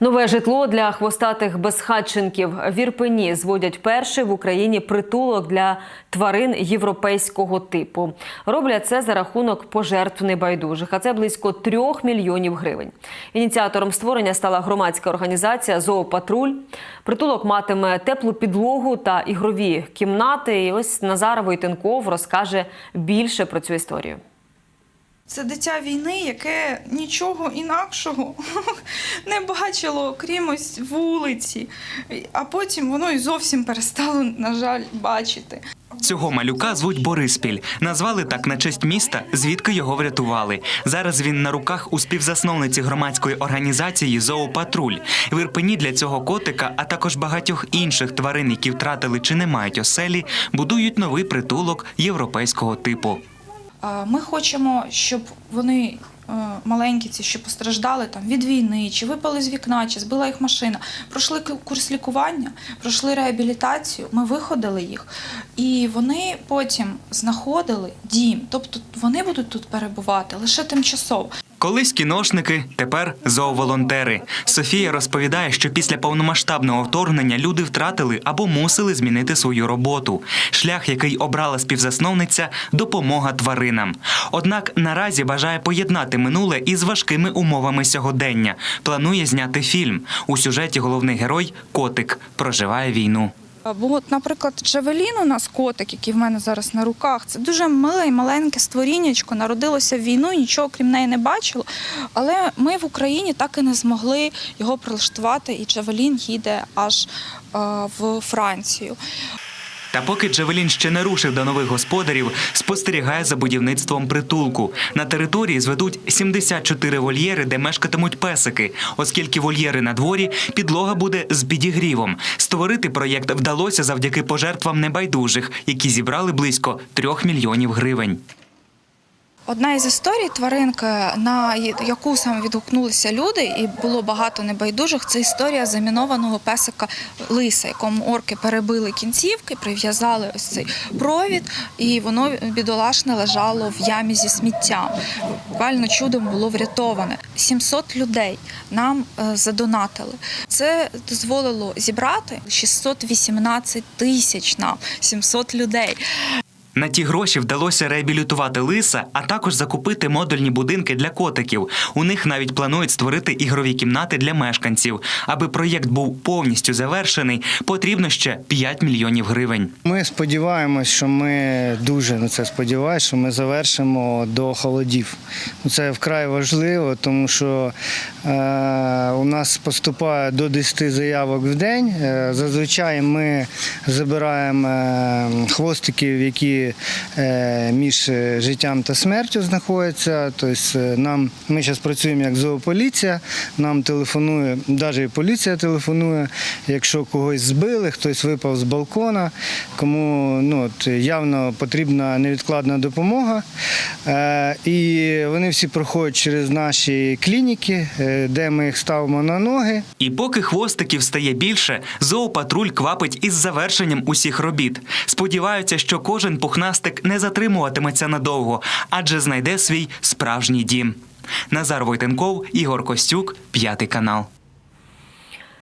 Нове житло для хвостатих безхатченків в Ірпені зводять перший в Україні притулок для тварин європейського типу. Роблять це за рахунок пожертв небайдужих, а це близько трьох мільйонів гривень. Ініціатором створення стала громадська організація Зоопатруль. Притулок матиме теплу підлогу та ігрові кімнати. І ось Назар Войтенков розкаже більше про цю історію. Це дитя війни, яке нічого інакшого не бачило, крім ось вулиці. А потім воно і зовсім перестало, на жаль, бачити. Цього малюка звуть Бориспіль. Назвали так на честь міста, звідки його врятували. Зараз він на руках у співзасновниці громадської організації Зоопатруль. В Ірпені для цього котика, а також багатьох інших тварин, які втратили чи не мають оселі, будують новий притулок європейського типу. Ми хочемо, щоб вони е, маленькі, ці, що постраждали там від війни, чи випали з вікна, чи збила їх машина, пройшли ку- курс лікування, пройшли реабілітацію. Ми виходили їх, і вони потім знаходили дім. Тобто вони будуть тут перебувати лише тимчасово. Колись кіношники, тепер зооволонтери. Софія розповідає, що після повномасштабного вторгнення люди втратили або мусили змінити свою роботу. Шлях, який обрала співзасновниця допомога тваринам. Однак наразі бажає поєднати минуле із важкими умовами сьогодення. Планує зняти фільм. У сюжеті головний герой котик проживає війну. Бо, от, наприклад, Джавелін у нас котик, який в мене зараз на руках, це дуже миле і маленьке створіннячко, народилося в війну, нічого крім неї не бачило. Але ми в Україні так і не змогли його прилаштувати, і Джавелін їде аж в Францію. Та поки Джавелін ще не рушив до нових господарів, спостерігає за будівництвом притулку. На території зведуть 74 вольєри, де мешкатимуть песики. Оскільки вольєри на дворі, підлога буде з підігрівом. Створити проєкт вдалося завдяки пожертвам небайдужих, які зібрали близько трьох мільйонів гривень. Одна із історій тваринка, на яку саме відгукнулися люди, і було багато небайдужих, це історія замінованого песика лиса, якому орки перебили кінцівки, прив'язали ось цей провід, і воно бідолашне лежало в ямі зі сміттям. Буквально чудом було врятоване. 700 людей нам е, задонатили. Це дозволило зібрати 618 тисяч нам, 700 людей. На ті гроші вдалося реабілітувати лиса, а також закупити модульні будинки для котиків. У них навіть планують створити ігрові кімнати для мешканців. Аби проєкт був повністю завершений, потрібно ще 5 мільйонів гривень. Ми сподіваємось, що ми дуже на це сподіваємось, що ми завершимо до холодів. Це вкрай важливо, тому що е, у нас поступає до 10 заявок в день. Е, зазвичай ми забираємо е, хвостиків, які е, між е, життям та смертю знаходяться. Тобто е, нам ми зараз працюємо як зоополіція, нам телефонує, навіть поліція телефонує, якщо когось збили, хтось випав з балкона, кому ну, от, явно потрібна невідкладна допомога. І вони всі проходять через наші клініки, е, де ми їх ставимо на ноги. І поки хвостиків стає більше, зоопатруль квапить із завершенням усіх робіт. Сподіваються, що кожен пухнастик не затримуватиметься надовго, адже знайде свій справжній дім. Назар Войтенков, Ігор Костюк, п'ятий канал.